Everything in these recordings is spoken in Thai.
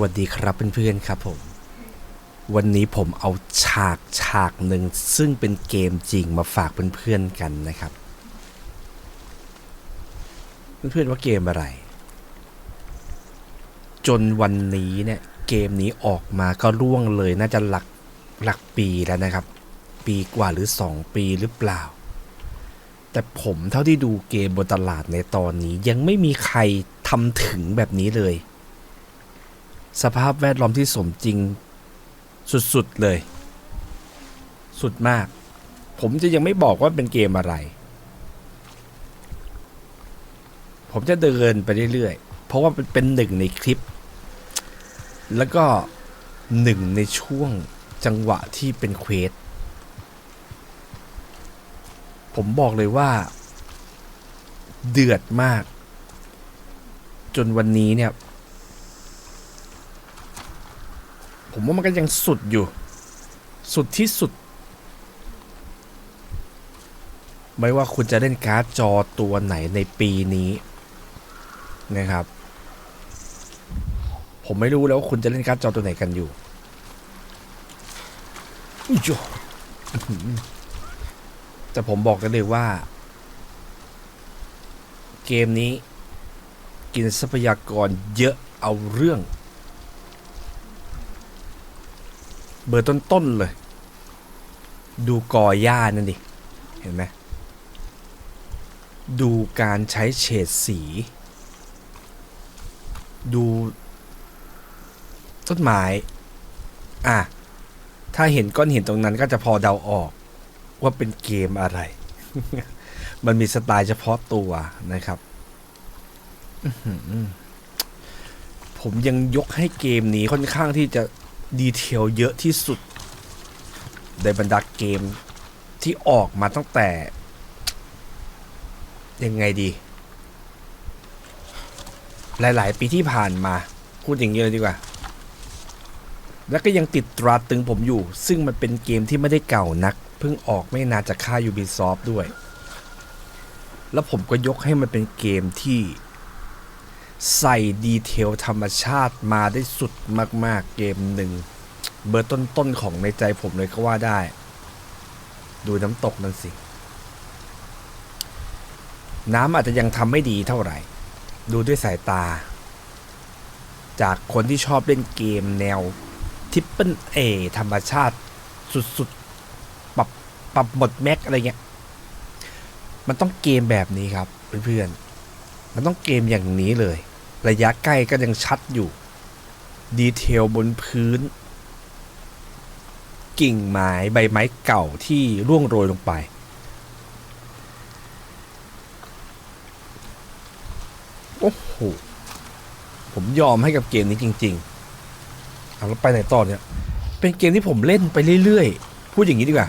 วัสดีครับเพื่อนๆครับผม วันนี้ผมเอาฉากฉากหนึ่งซึ่งเป็นเกมจริงมาฝากเพื่อนๆกันนะครับ เพื่อนๆว่าเกมอะไร จนวันนี้เนี่ยเกมนี้ออกมาก็ร่วงเลยน่าจะหลักหลักปีแล้วนะครับ ปีกว่าหรือ 2 ปีหรือเปล่า แต่ผมเท่าที่ดูเกมบนตลาดในตอนนี้ยังไม่มีใครทำถึงแบบนี้เลย สภาพแวดล้อมที่สมจริงสุด ๆ เลย สุดมาก ผมจะยังไม่บอกว่าเป็นเกมอะไร ผมจะเดินไปเรื่อยๆ เพราะว่าเป็นหนึ่งในคลิป แล้วก็หนึ่งในช่วงจังหวะที่เป็นเควสผมบอกเลยว่า เดือดมาก จนวันนี้เนี่ย ผมว่ามันก็ยังสุดอยู่ สุดที่สุด ไม่ว่าคุณจะเล่นการ์ดจอตัวไหนในปีนี้นะครับ ผมไม่รู้แล้วว่าคุณจะเล่นการ์ดจอตัวไหนกันอยู่อุ๊ยแต่ผมบอกกันเลยว่า เกมนี้กินทรัพยากรเยอะเอาเรื่อง เบอร์ต้นๆเลย ดูกอหญ้านั่นดิ เห็นไหมดูการใช้เฉดสี ดูต้นไม้อะ ถ้าเห็นก้อนหินตรงนั้นก็จะพอเดาออก ว่าเป็นเกมอะไร มันมีสไตล์เฉพาะตัวนะครับ ผมยังยกให้เกมนี้ค่อนข้างที่จะ ดีเทลเยอะที่สุด ในบรรดาเกมที่ออกมาตั้งแต่ ยังไงดี หลาย ๆ ปีที่ผ่านมาพูดอย่างนี้เลยดีกว่า แล้วก็ยังติดตราตึงผมอยู่ ซึ่งมันเป็นเกมที่ไม่ได้เก่านัก เพิ่งออกไม่นานจากค่าย Ubisoft ด้วย แล้วผมก็ยกให้มันเป็นเกมที่ ใส่ดีเทลธรรมชาติมาได้สุดมาก ๆ เกมหนึ่ง เบอร์ต้น ๆ ของในใจผมเลยก็ว่าได้ ดูน้ำตกนั่นสิ น้ำอาจจะยังทำไม่ดีเท่าไหร่ ดูด้วยสายตา จากคนที่ชอบเล่นเกมแนวทิปเปิลเอธรรมชาติสุด ๆ ปรับปรับหมดแม็กอะไรเงี้ย มันต้องเกมแบบนี้ครับเพื่อนๆมันต้องเกมอย่างนี้เลย ระยะใกล้ก็ยังชัดอยู่ ดีเทลบนพื้น กิ่งไม้ใบไม้เก่าที่ร่วงโรยลงไป โอ้โห ผมยอมให้กับเกมนี้จริงๆเอาแล้วไปไหนต่อเนี่ย เป็นเกมที่ผมเล่นไปเรื่อยๆ พูดอย่างนี้ดีกว่า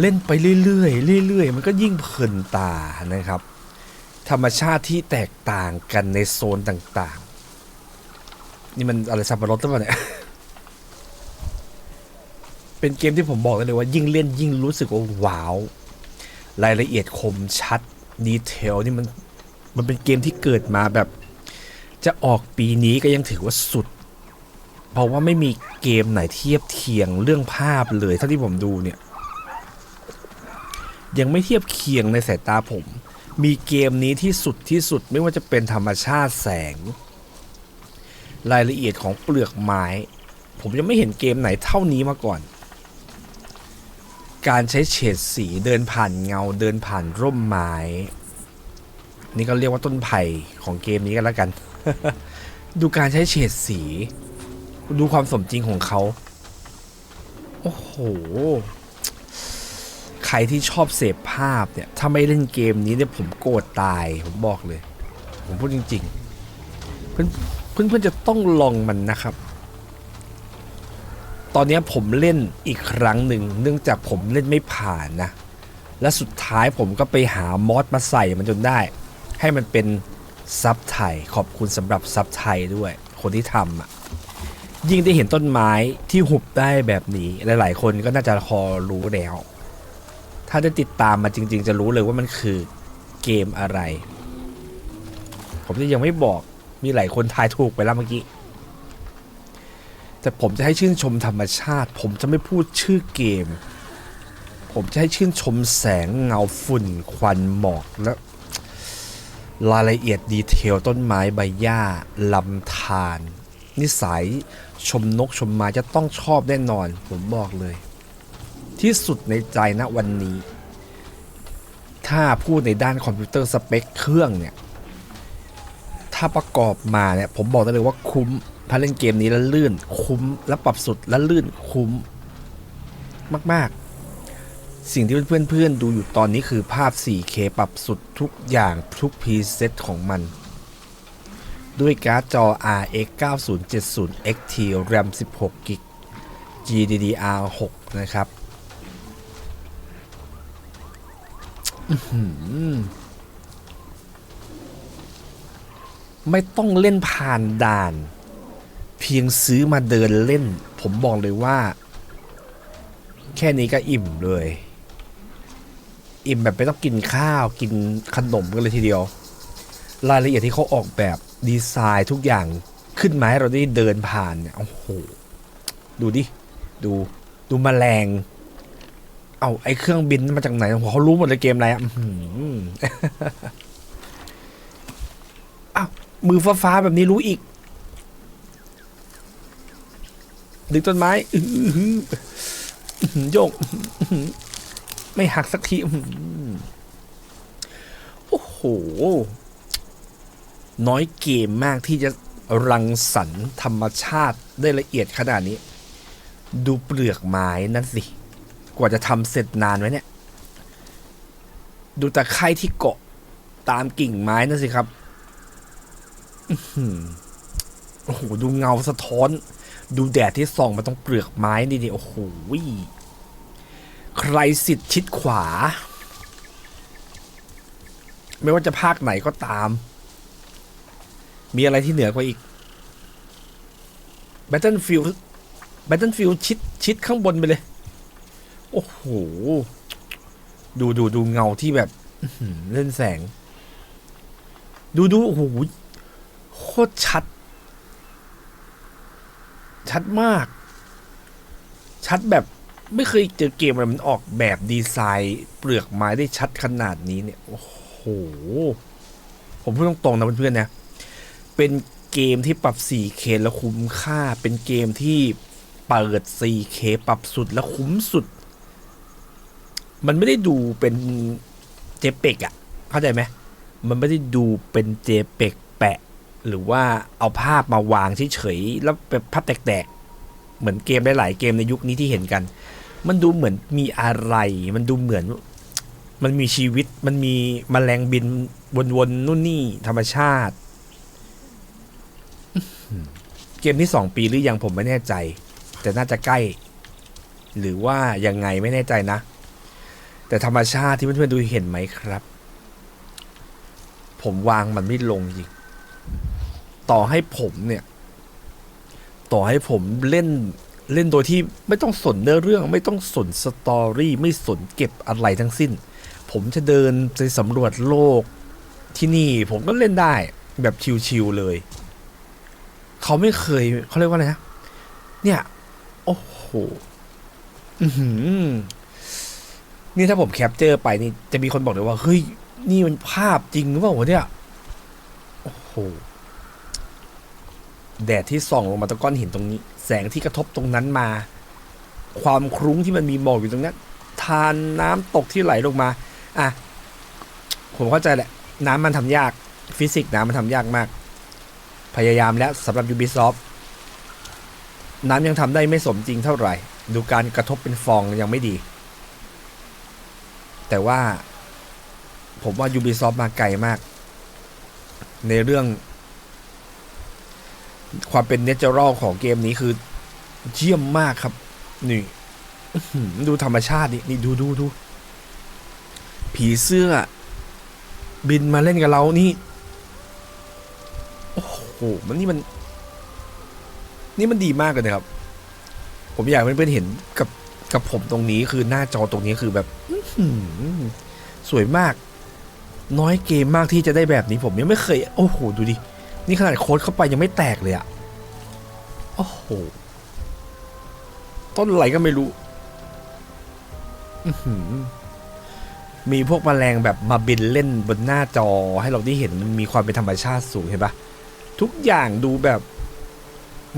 เล่นไปเรื่อยๆเรื่อยๆ มันก็ยิ่งเพลินตานะครับ ธรรมชาติที่แตกต่างกันในโซนต่างๆ นี่มันอะไรสับปะรดหรือเปล่าเนี่ย เป็นเกมที่ผมบอกได้เลยว่า ยิ่งเล่นยิ่งรู้สึกว่าว้าว รายละเอียดคมชัดดีเทลนี่มันมันเป็นเกมที่เกิดมาแบบ จะออกปีนี้ก็ยังถือว่าสุด เพราะว่าไม่มีเกมไหนเทียบเคียงเรื่องภาพเลยเท่าที่ผมดูเนี่ย ยังไม่เทียบเคียงในสายตาผม มีเกมนี้ที่สุดที่สุดไม่ว่าจะเป็นธรรมชาติแสง รายละเอียดของเปลือกไม้ ผมยังไม่เห็นเกมไหนเท่านี้มาก่อน การใช้เฉดสีเดินผ่านเงาเดินผ่านร่มไม้ นี่ก็เรียกว่าต้นไผ่ของเกมนี้กันแล้วกัน ดูการใช้เฉดสี ดูความสมจริงของเขา โอ้โห ใครที่ชอบเสพภาพเนี่ย ถ้าไม่เล่นเกมนี้เนี่ยผมโกรธตาย ผมบอกเลย ผมพูดจริง ๆ เพื่อนเพื่อนเพื่อนจะต้องลองมันนะครับ ตอนนี้ผมเล่นอีกครั้งหนึ่ง เนื่องจากผมเล่นไม่ผ่านนะ และสุดท้ายผมก็ไปหามอสมาใส่มันจนได้ ให้มันเป็นซับไทย ขอบคุณสำหรับซับไทยด้วย คนที่ทำอะยิ่งได้เห็นต้นไม้ที่หุบได้แบบนี้ หลาย ๆ คนก็น่าจะพอรู้แล้ว ถ้าได้ติดตามมาจริง ๆ จะรู้เลยว่ามันคือเกมอะไร ผมจะยังไม่บอกมีหลายคนทายถูกไปแล้วเมื่อกี้ แต่ผมจะให้ชื่นชมธรรมชาติ ผมจะไม่พูดชื่อเกม ผมจะให้ชื่นชมแสงเงาฝุ่นควันหมอกและรายละเอียดดีเทลต้นไม้ใบหญ้าลำธารนิสัยชมนกชมมาจะต้องชอบแน่นอน ผมบอกเลย ที่สุดในใจนะวันนี้ ถ้าพูดในด้านคอมพิวเตอร์สเปคเครื่องเนี่ย ถ้าประกอบมาเนี่ย ผมบอกได้เลยว่าคุ้มถ้าเล่นเกมนี้แล้วลื่น คุ้ม แล้วปรับสุดแล้วลื่นคุ้ม มาก ๆ สิ่งที่เพื่อนๆ ดูอยู่ตอนนี้คือภาพ 4K ปรับสุดทุกอย่างทุกพรีเซตของมัน ด้วยการ์ดจอ RX 9070 XT RAM 16 g b GDDR6 นะครับ อื้อหือ ไม่ต้องเล่นผ่านด่าน เพียงซื้อมาเดินเล่น ผมบอกเลยว่า แค่นี้ก็อิ่มเลย อิ่มแบบไม่ต้องกินข้าวกินขนมกันเลยทีเดียว รายละเอียดที่เขาออกแบบดีไซน์ทุกอย่างขึ้นมาให้เราได้เดินผ่านเนี่ยโอ้โห ดูดิ ดู ดูแมลง เอาไอ้เครื่องบินมาจากไหนเขารู้หมดเลยเกมอะไรอะอื้อหืออ้าวมือฟ้าๆแบบนี้รู้อีก ดึงต้นไม้อือหืออื้อหือโยก ไม่หักสักทีอือหือโอ้โห น้อยเกมมากที่จะรังสรรค์ธรรมชาติได้ละเอียดขนาดนี้ ดูเปลือกไม้นั่นสิ กว่าจะทำเสร็จนานไหมเนี่ย ดูตะไคร่ที่เกาะตามกิ่งไม้นั่นสิครับโอ้โห ดูเงาสะท้อน ดูแดดที่ส่องมาตรงเปลือกไม้นี่ดิโอ้โหใครสิทธิ์ชิดขวา ไม่ว่าจะภาคไหนก็ตาม มีอะไรที่เหนือกว่าอีก Battlefield Battlefield ชิดชิดข้างบนไปเลย โอ้โห ดูดูดูเงาที่แบบเล่นแสง ดูดูโอ้โหโคตรชัด ชัดมาก ชัดแบบไม่เคยเจอเกมอะไรมันออกแบบดีไซน์เปลือกไม้ได้ชัดขนาดนี้เนี่ย โอ้โห ผมพูดตรงๆนะเพื่อนๆนะ เป็นเกมที่ปรับ 4K แล้วคุ้มค่า เป็นเกมที่เปิด 4K ปรับสุดแล้วคุ้มสุด มันไม่ได้ดูเป็นเจเปกอะเข้าใจไหมมันไม่ได้ดูเป็นเจเปกแปะ หรือว่าเอาภาพมาวางเฉยๆแล้วเป็นภาพแตกๆ เหมือนเกมหลายๆเกมในยุคนี้ที่เห็นกัน มันดูเหมือนมีอะไร มันดูเหมือน มันมีชีวิตมันมีมแมลงบินวนๆนู่นนี่ธรรมชาติ เกมที่สองปีหรือยังผมไม่แน่ใจ แต่น่าจะใกล้ หรือว่ายังไงไม่แน่ใจนะ แต่ธรรมชาติที่เพื่อนๆดูเห็นไหมครับ ผมวางมันไม่ลงจริง ต่อให้ผมเนี่ย ต่อให้ผมเล่นเล่นโดยที่ไม่ต้องสนเนื้อเรื่อง ไม่ต้องสนสตอรี่ไม่สนเก็บอะไรทั้งสิ้น ผมจะเดินไปสำรวจโลกที่นี่ผมก็เล่นได้แบบชิวๆเลย เขาไม่เคยเขาเรียกว่าอะไรนะ เนี่ย โอ้โหอื้อหือ นี่ถ้าผมแคปเจอร์ไปนี่จะมีคนบอกเลยว่า เฮ้ย นี่มันภาพจริงหรือเปล่าวะเนี่ย โอ้โห แดดที่ส่องลงมาตรงก้อนหินตรงนี้ แสงที่กระทบตรงนั้นมา ความครุ้งที่มันมีหมอกอยู่ตรงนั้น ทานน้ำตกที่ไหลลงมา อะ ผมเข้าใจแหละ น้ำมันทำยาก ฟิสิกส์น้ำมันทำยากมาก พยายามแล้วสำหรับ Ubisoft น้ำยังทำได้ไม่สมจริงเท่าไหร่ ดูการกระทบเป็นฟองยังไม่ดี แต่ว่า ผมว่า Ubisoft มาไกลมาก ในเรื่อง ความเป็นเนเจอรัลของเกมนี้คือ เยี่ยมมากครับ นี่ดูธรรมชาตินี่นี่ดูดูดูผีเสื้อ บินมาเล่นกับเรานี่ โอ้โห มันนี่มัน นี่มันดีมากเลยนะครับ ผมอยากให้เพื่อนๆเห็นกับ กับผมตรงนี้คือหน้าจอตรงนี้คือแบบสวยมาก น้อยเกมมากที่จะได้แบบนี้ผมยังไม่เคย โอ้โห ดูดิ นี่ขนาดโค้ดเข้าไปยังไม่แตกเลยอะโอ้โห ต้นอะไรก็ไม่รู้มีพวกแมลงแบบมาบินเล่นบนหน้าจอให้เราได้เห็นมันมีความเป็นธรรมชาติสูงเห็นปะทุกอย่างดูแบบ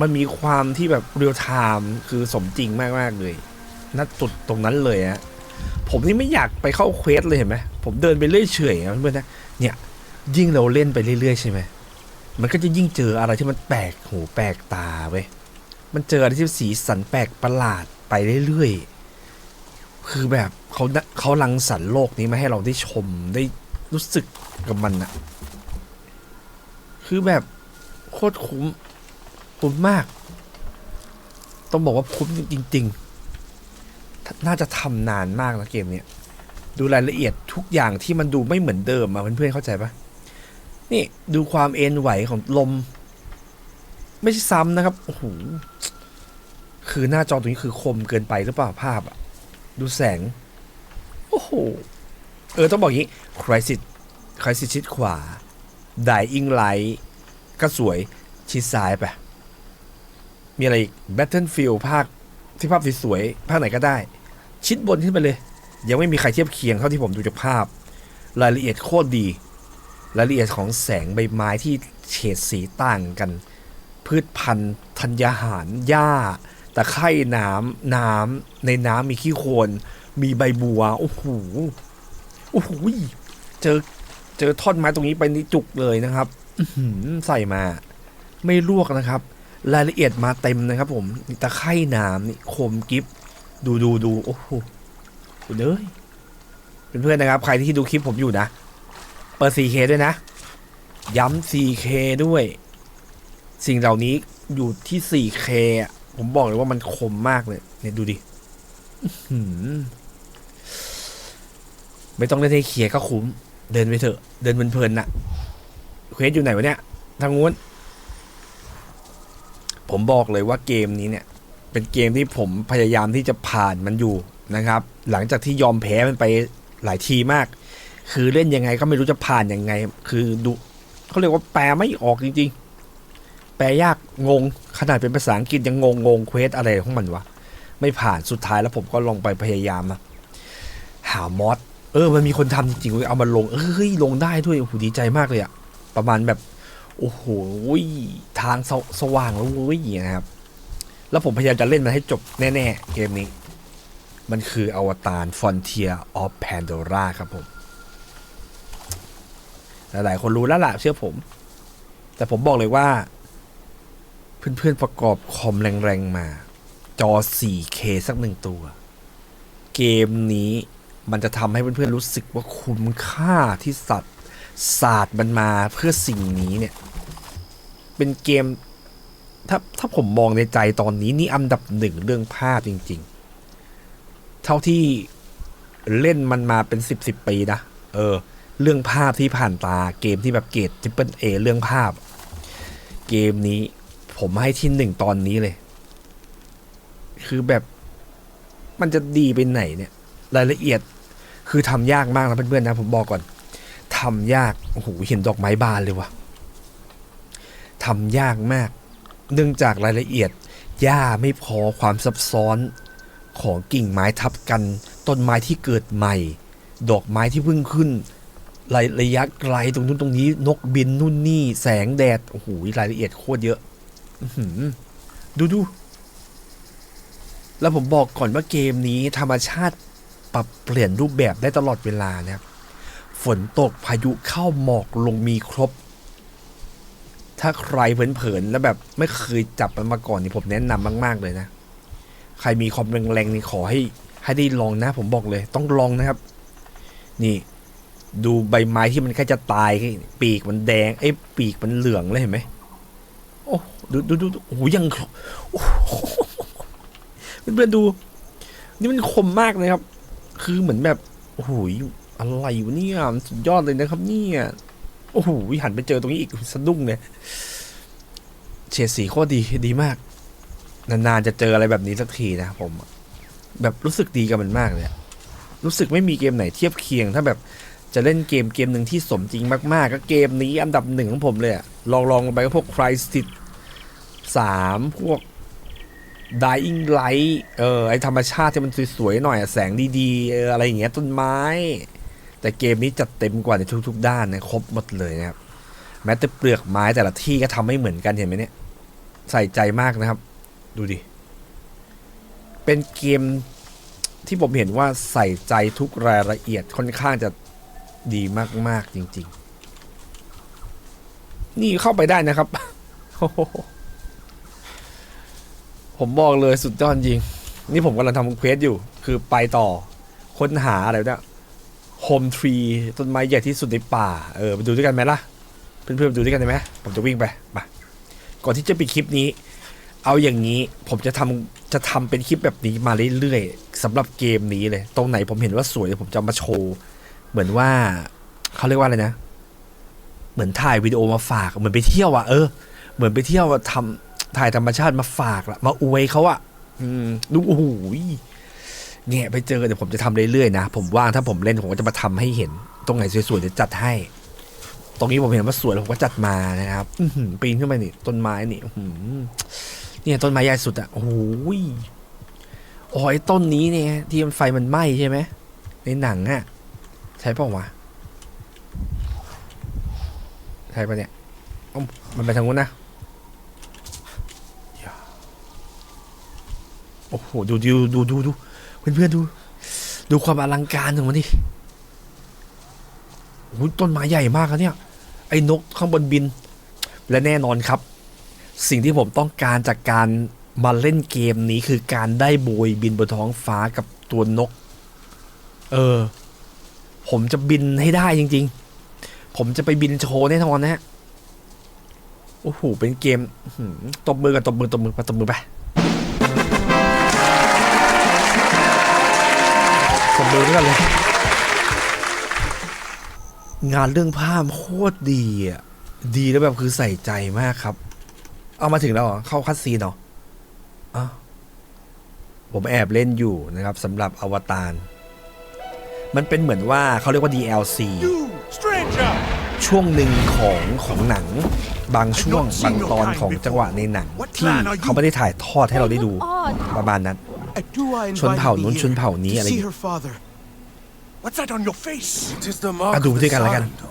มันมีความที่แบบเรียลไทม์คือสมจริงมาก ๆ เลย ณจุดตรงนั้นเลยอะผมนี่ไม่อยากไปเข้าเควสเลยเห็นไหมผมเดินไปเรื่อยเฉยอะเพื่อนนะเนี่ยยิ่งเราเล่นไปเรื่อยๆใช่ไหมมันก็จะยิ่งเจออะไรที่มันแปลกหูแปลกตาเว้ยมันเจออะไรที่สีสันแปลกประหลาดไปเรื่อยๆคือแบบเขาเขาลังสรรค์โลกนี้มาให้เราได้ชมได้รู้สึกกับมันอะคือแบบโคตรคุ้มคุ้มมาก ต้องบอกว่าคุ้มจริง ๆ น่าจะทำนานมากนะเกมเนี้ยดูรายละเอียดทุกอย่างที่มันดูไม่เหมือนเดิมอะเพื่อนๆเข้าใจปะนี่ดูความเอ็นไหวของลม ไม่ใช่ซ้ำนะครับโอ้โหคือหน้าจอตรงนี้คือคมเกินไปหรือเปล่าภาพอะดูแสง โอ้โห เออ ต้องบอกอย่างนี้ Crisis Crisis ชิดขวา Dying Light ก็สวยชิดซ้ายไป มีอะไรอีก Battlefield ภาค ที่ภาพสวยๆภาคไหนก็ได้ ชิดบนขึ้นไปเลย ยังไม่มีใครเทียบเคียงเท่าที่ผมดูจากภาพ รายละเอียดโคตรดี รายละเอียดของแสงใบไม้ที่เฉดสีต่างกัน พืชพันธุ์ธัญญาหารหญ้าตะไคร่น้ำน้ำในน้ำมีขี้โคลนมีใบบัวโอ้โหโอ้โหเจอเจอท่อนไม้ตรงนี้ไปนี่จุกเลยนะครับใส่มา ไม่ลวกนะครับ รายละเอียดมาเต็มนะครับผมตะไคร่น้ำนี่คมกิฟดูดูดูโอ้โหคุณเอ้ยเพื่อนๆนะครับ ใครที่ดูคลิปผมอยู่นะ เปิด 4K ด้วยนะ ย้ำ 4K ด้วย สิ่งเหล่านี้อยู่ที่ 4K ผมบอกเลยว่ามันคมมากเลย เนี่ยดูดิไม่ต้องเล่นให้เคลียก็คุ้ม เดินไปเถอะ เดินเพลินๆน่ะเควสอยู่ไหนวะเนี่ย ทางงู้น ผมบอกเลยว่าเกมนี้เนี่ย เป็นเกมที่ผมพยายามที่จะผ่านมันอยู่นะครับ หลังจากที่ยอมแพ้มันไปหลายทีมาก คือเล่นยังไงก็ไม่รู้จะผ่านยังไง คือดูเขาเรียกว่าแปลไม่ออกจริง ๆ แปลยากงง ขนาดเป็นภาษาอังกฤษยังงงงงเควสอะไรของมันวะไม่ผ่านสุดท้ายแล้วผมก็ลองไปพยายามนะหามอสเออ มันมีคนทำจริงๆเว้ยเอามาลงเอ้ยลงได้ด้วยโอ้โหดีใจมากเลยอะประมาณแบบ โอ้โหทางสวสว่างแล้วเว้ยนะครับ แล้วผมพยายามจะเล่นมันให้จบแน่ ๆ เกมนี้ มันคืออวตาร Frontier of Pandora ครับผม หลาย ๆ คนรู้แล้วล่ะเชื่อผม แต่ผมบอกเลยว่า เพื่อน ๆ ประกอบคอมแรง ๆ มา จอ 4K สักหนึ่งตัว เกมนี้มันจะทำให้เพื่อน ๆ รู้สึกว่าคุ้มค่าที่สัตว์ศาสตร์มันมาเพื่อสิ่งนี้เนี่ย เป็นเกม ถ้าถ้าผมมองในใจตอนนี้นี่อันดับหนึ่งเรื่องภาพจริง ๆ เท่าที่เล่นมันมาเป็นสิบสิบปีนะ เออ เรื่องภาพที่ผ่านตาเกมที่แบบเกรดจิปเปิลเอเรื่องภาพ เกมนี้ผมให้ที่หนึ่งตอนนี้เลย คือแบบมันจะดีไปไหนเนี่ย รายละเอียดคือทำยากมากนะเพื่อนๆนะผมบอกก่อนทำยาก โอ้โหเห็นดอกไม้บานเลยวะ ทำยากมาก เนื่องจากรายละเอียดหญ้าไม่พอความซับซ้อนของกิ่งไม้ทับกัน ต้นไม้ที่เกิดใหม่ ดอกไม้ที่เพิ่งขึ้นระระยะไกลตรงนู้นตรงนี้ นกบินนู่นนี่แสงแดดโอ้โหรายละเอียดโคตรเยอะอดูดูแล้วผมบอกก่อนว่าเกมนี้ธรรมชาติปรับเปลี่ยนรูปแบบได้ตลอดเวลานะครับฝนตกพายุเข้าหมอกลงมีครบ ถ้าใครเผินๆแล้วแบบไม่เคยจับมันมาก่อนนี่ผมแนะนำมาก ๆเลยนะ ใครมีคอมแรงๆนี่ขอให้ ให้ได้ลองนะ ผมบอกเลย ต้องลองนะครับ นี่ ดูใบไม้ที่มันใกล้จะตาย ปีกมันแดงไอ้ปีกมันเหลืองเลยเห็นไหมโอ้ดูดูดูโอ้ยังเพื่อนๆดู นี่มันคมมากเลยครับ คือเหมือนแบบโอ้โหอะไรวะเนี่ยสุดยอดเลยนะครับเนี่ย โอ้โหหันไปเจอตรงนี้อีกสะดุ้งเลยเฉดสีโคตรดีดีมาก นานๆจะเจออะไรแบบนี้สักทีนะผม แบบรู้สึกดีกับมันมากเลยรู้สึกไม่มีเกมไหนเทียบเคียง ถ้าแบบจะเล่นเกมเกมหนึ่งที่สมจริงมากๆ ก็เกมนี้อันดับหนึ่งของผมเลยลองลองลงไปก็พวก Crysis สามพวก dying light เออไอธรรมชาติที่มันสวยๆหน่อยอะแสงดีๆอออะไรอย่างเงี้ยต้นไม้ แต่เกมนี้จัดเต็มกว่าในทุกๆ ด้านนะครบหมดเลยนะครับแม้แต่เปลือกไม้แต่ละที่ก็ทำไม่เหมือนกันเห็นไหมเนี่ยใส่ใจมากนะครับ ดูดิ เป็นเกมที่ผมเห็นว่าใส่ใจทุกรายละเอียดค่อนข้างจะดีมากๆจริง ๆ นี่เข้าไปได้นะครับ ผมบอกเลยสุดยอดจริง นี่ผมกำลังทำเควสอยู่ คือไปต่อค้นหาอะไรเนี่ย โฮมทรีต้นไม้ใหญ่ที่สุดในป่า เออไปดูด้วยกันไหมล่ะ เพื่อนๆไปดูด้วยกันได้ไหมผมจะวิ่งไปมาก่อนที่จะปิดคลิปนี้ เอาอย่างนี้ผมจะทำจะทำเป็นคลิปแบบนี้มาเรื่อยๆสำหรับเกมนี้เลย ตรงไหนผมเห็นว่าสวยผมจะมาโชว์ เหมือนว่าเขาเรียกว่าอะไรนะ เหมือนถ่ายวิดีโอมาฝาก เหมือนไปเที่ยวอะเออ เหมือนไปเที่ยวอะทำถ่ายธรรมชาติมาฝากละมาอวยเขาอะอืมดูโอ้โห เนี่ยไปเจอเดี๋ยวผมจะทำเรื่อยๆนะ ผมว่างถ้าผมเล่นผมก็จะมาทำให้เห็น ตรงไหนสวยๆเดี๋ยวจัดให้ ตรงนี้ผมเห็นว่าสวยผมก็จัดมานะครับอืปีนขึ้นไปนี่ต้นไม้นี่อืเนี่ยต้นไม้ใหญ่สุดอะโอ้โหยอ๋อไอ้ต้นนี้เนี่ยที่มันไฟมันไหม้ใช่ไหมในหนังอะใช่เปล่าวะใช่ปะเนี่ยมันไปทางนู้นนะโอ้โหดูดูดูดูดู เพื่อนๆดู ดูความอลังการของมันดิโอ้ยต้นไม้ใหญ่มากอะเนี่ย ไอ้นกข้างบนบิน และแน่นอนครับ สิ่งที่ผมต้องการจากการมาเล่นเกมนี้คือการได้โบยบินบนท้องฟ้ากับตัวนก เออ ผมจะบินให้ได้จริง ๆ ผมจะไปบินโชว์แน่นอนนะฮะ โอ้โห เป็นเกมตบมือกันตบมือตบมือไปตบมือไป ตบมือด้วยกันเลย งานเรื่องภาพโคตรดีอะ ดีแล้วแบบคือใส่ใจมากครับ เอามาถึงแล้วเหรอเข้าคัดซีนเหรออ้าวผมแอบเล่นอยู่นะครับสำหรับอวตาร มันเป็นเหมือนว่าเขาเรียกว่า DLC You, stranger! ช่วงหนึ่งของของหนัง บางช่วงบางตอนของจังหวะในหนัง ที่เขาไม่ได้ถ่ายทอดให้เราได้ดูประมาณนั้น Adua ชนเผ่า invited นู้น me ชนเผ่า here นี้ to อะไร see her father. What's that on your face? It is the mark Ah, of doe the betekent lekker. Sarentu.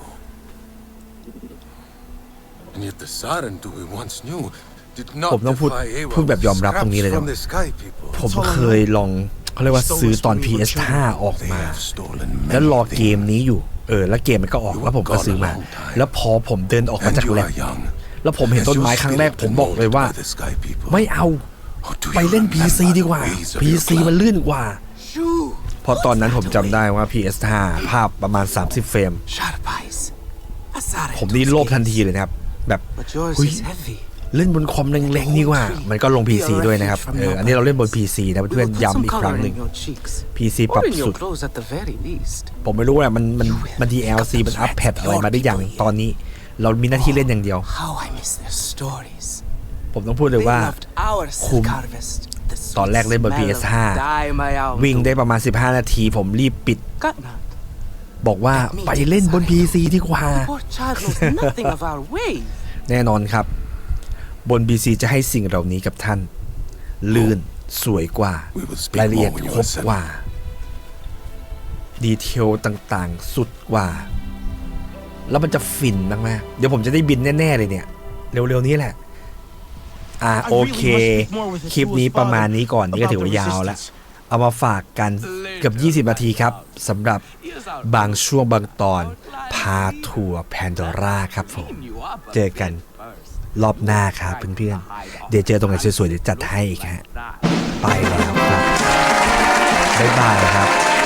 And yet the Sarentu we once knew did not ผมต้องพูด defy Ewa พูดแบบยอมรับตรงนี้เลย scraps นะ from the sky people. ผมเคยลองเขาเรียกว่าซื้อตอน PS5 ออก They มา have stolen แล้ว many รอ things. เกมนี้อยู่ เออ แล้วเกมมันก็ออกแล้วผมก็ซื้อมา แล้วพอผมเดินออกมา And จาก you แลบ are young. แล้วผมเห็น Has ต้น your ไม้ครั้งแรก spirit ผม been บอกเลย molded ว่า by the sky people? ไม่เอา Or do ไป you เล่น remember PC ดีกว่า the ways of your PC มัน blood? ลื่นกว่า Shoo! เพราะตอนนั้นผมจำได้ว่า PS5 ภาพประมาณ 30 เฟรม Sharp eyes. A Sarentu's ผมนี่โลภ gaze. ทันทีเลยนะครับ แบบ But yours Ui. is heavy. เล่นบนคอมแรงๆดีกว่า มันก็ลง PC ด้วยนะครับ เออ อันนี้เราเล่นบน PC นะ We เพื่อน will put ย้ำ some อีกครั้ง color หนึ่ง in your cheeks. PC ปรับ Or in สุ your ด clothes at the very least. ผมไม่รู้แหละมันมันมัน DLC มันอัปเดตอะไรมาได้ยังตอนนี้ เรามีหน้าที่เล่นอย่างเดียว How I miss their stories. ผมต้องพูดเลย They ว่า loved our คุ้ม silk harvest. The ตอนแรกเล่นบน sweet smell of PS5 dye my own วิ่งได้ประมาณ 15 นาทีผมรีบปิด Cut not. บอกว่าไปเล่นบน PC ดีกว่า The poor child knows nothing of our ways. แน่นอนครับ บน PC จะให้สิ่งเหล่านี้กับท่าน ลื่นสวยกว่า We will speak รายละเอียด more when you ครบ are seven. กว่า ดีเทลต่างๆ สุดกว่า แล้วมันจะฟินมากๆเดี๋ยวผมจะได้บินแน่ ๆ เลยเนี่ย เร็ว ๆ นี้แหละ อ่าโอเค คลิปนี้ประมาณนี้ก่อนนี่ก็ถือว่ายาวแล้ว เอามาฝากกันเกือบ20 นาทีครับสำหรับบางช่วงบางตอน พาทัวร์แพนดอร่าครับผม เจอกันรอบหน้าครับเพื่อนๆ เดี๋ยวเจอตรงไหนสวยๆเดี๋ยวจัดให้อีกฮะ ไปแล้วครับ บ๊ายบายครับ